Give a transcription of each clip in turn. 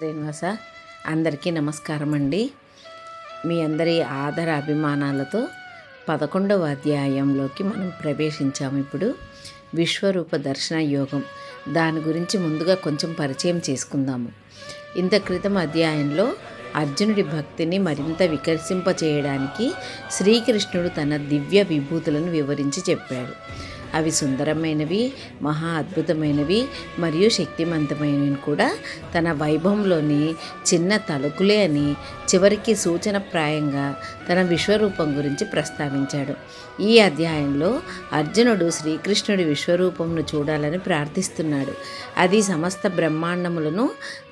శ్రీనివాస అందరికీ నమస్కారం అండి మీ అందరి ఆదర అభిమానాలతో పదకొండవ అధ్యాయంలోకి మనం ప్రవేశించాము ఇప్పుడు. విశ్వరూప దర్శన యోగం. దాని గురించి ముందుగా కొంచెం పరిచయం చేసుకుందాము. ఇంత క్రితం అధ్యాయంలో అర్జునుడి భక్తిని మరింత వికసింపచేయడానికి శ్రీకృష్ణుడు తన దివ్య విభూతులను వివరించి చెప్పాడు. అవి సుందరమైనవి మహా అద్భుతమైనవి మరియు శక్తివంతమైనవి కూడా. తన వైభవంలోని చిన్న తలుకులే అని చివరికి సూచనప్రాయంగా తన విశ్వరూపం గురించి ప్రస్తావించాడు. ఈ అధ్యాయంలో అర్జునుడు శ్రీకృష్ణుడి విశ్వరూపంను చూడాలని ప్రార్థిస్తున్నాడు. అది సమస్త బ్రహ్మాండములను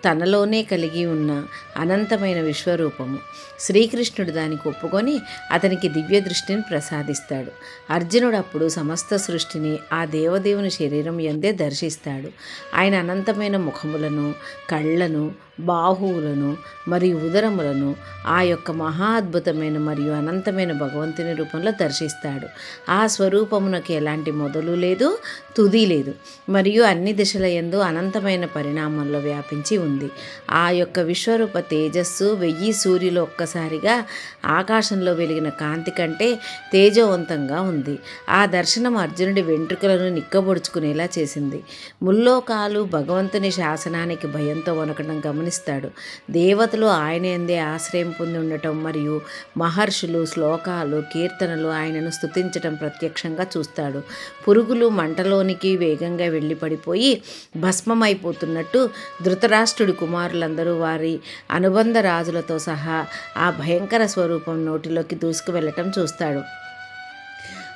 తనలోనే కలిగి ఉన్న అనంతమైన విశ్వరూపము. శ్రీకృష్ణుడు దానికి ఒప్పుకొని అతనికి దివ్య దృష్టిని ప్రసాదిస్తాడు. అర్జునుడు అప్పుడు సమస్త సృష్టి దృష్టిని ఆ దేవదేవుని శరీరం ఎందే దర్శిస్తాడు. ఆయన అనంతమైన ముఖములను కళ్ళను బాహువులను మరియు ఉదరములను ఆ యొక్క మహా అద్భుతమైన మరియు అనంతమైన భగవంతుని రూపంలో దర్శిస్తాడు. ఆ స్వరూపమునకు ఎలాంటి మొదలు లేదు తుది లేదు. మరియు అన్ని దిశల ఎందు అనంతమైన పరిణామంలో వ్యాపించి ఉంది. ఆ యొక్క విశ్వరూప తేజస్సు వెయ్యి సూర్యులు ఒక్కసారిగా ఆకాశంలో వెలిగిన కాంతి కంటే తేజవంతంగా ఉంది. ఆ దర్శనం అర్జునుడి వెంట్రుకలను నిక్కబొడుచుకునేలా చేసింది. ముల్లోకాలు భగవంతుని శాసనానికి భయంతో వనకడం గమనిస్తాడు. దేవతలు ఆయన ఎందే ఆశ్రయం పొంది ఉండటం మరియు మహర్షులు శ్లోకాలు కీర్తనలు ఆయనను స్తుతించటం ప్రత్యక్షంగా చూస్తాడు. పురుగులు మంటలోనికి వేగంగా వెళ్ళి పడిపోయి భస్మమైపోతున్నట్టు ధృతరాష్ట్రుడి కుమారులందరూ వారి అనుబంధ రాజులతో సహా ఆ భయంకర స్వరూపం నోటిలోకి దూసుకు వెళ్ళటం చూస్తాడు.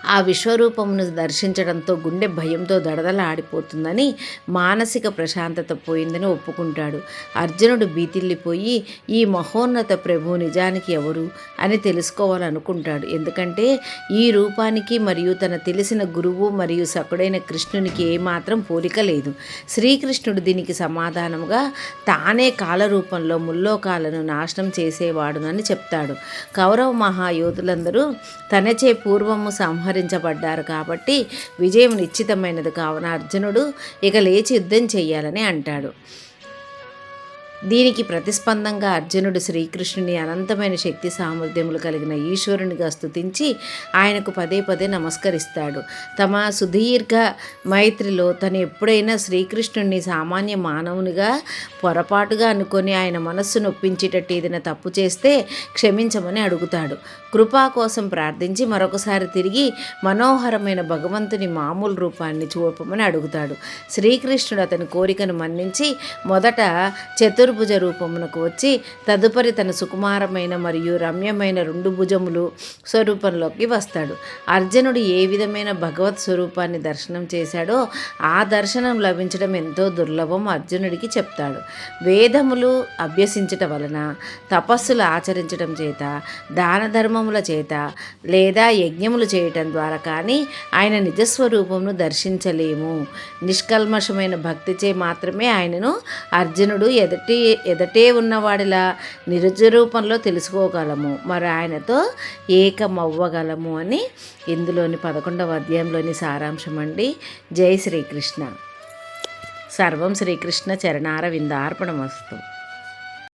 ఆ విశ్వరూపమును దర్శించడంతో గుండె భయంతో దడదలాడిపోతుందని మానసిక ప్రశాంతత పోయిందని ఒప్పుకుంటాడు. అర్జునుడు బీతిల్లిపోయి ఈ మహోన్నత ప్రభు నిజానికి ఎవరు? అని తెలుసుకోవాలనుకుంటాడు. ఎందుకంటే ఈ రూపానికి మరియు తన తెలిసిన గురువు మరియు సకుడైన కృష్ణునికి ఏమాత్రం పోలిక లేదు. శ్రీకృష్ణుడు దీనికి సమాధానముగా తానే కాలరూపంలో ముల్లోకాలను నాశనం చేసేవాడునని చెప్తాడు. కౌరవ మహాయోధులందరూ తనచే పూర్వము సంహ సంహరించబడ్డారు కాబట్టి విజయం నిశ్చితమైనది. కావున అర్జునుడు ఇక లేచి యుద్ధం చేయాలని అంటాడు. దీనికి ప్రతిస్పందంగా అర్జునుడు శ్రీకృష్ణుని అనంతమైన శక్తి సామర్థ్యములు కలిగిన ఈశ్వరునిగా స్తుతించి ఆయనకు పదే పదే నమస్కరిస్తాడు. తమ సుదీర్ఘ మైత్రిలో తను ఎప్పుడైనా శ్రీకృష్ణుడిని సామాన్య మానవునిగా పొరపాటుగా అనుకొని ఆయన మనస్సు నొప్పించేటట్టు ఏదైనా తప్పు చేస్తే క్షమించమని అడుగుతాడు. కృపా కోసం ప్రార్థించి మరొకసారి తిరిగి మనోహరమైన భగవంతుని మామూలు రూపాన్ని చూపమని అడుగుతాడు. శ్రీకృష్ణుడు అతని కోరికను మన్నించి మొదట చతుర్ చతుర్భుజ రూపమునకు వచ్చి తదుపరి తన సుకుమారమైన మరియు రమ్యమైన రెండు భుజములు స్వరూపంలోకి వస్తాడు. అర్జునుడు ఏ విధమైన భగవత్ స్వరూపాన్ని దర్శనం చేశాడో ఆ దర్శనం లభించడం ఎంతో దుర్లభం అర్జునుడికి చెప్తాడు. వేదములు అభ్యసించటం వలన తపస్సులు ఆచరించడం చేత దాన ధర్మముల చేత లేదా యజ్ఞములు చేయటం ద్వారా కానీ ఆయన నిజస్వరూపమును దర్శించలేము. నిష్కల్మషమైన భక్తిచే మాత్రమే ఆయనను అర్జునుడు ఎదుటి ఎదటే ఉన్నవాడిలా నిరుజ రూపంలో తెలుసుకోగలము. మరి ఆయనతో ఏకమవ్వగలము అని ఇందులోని పదకొండవ అధ్యాయంలోని సారాంశం అండి జై శ్రీకృష్ణ. సర్వం శ్రీకృష్ణ చరణార విందార్పణమస్తు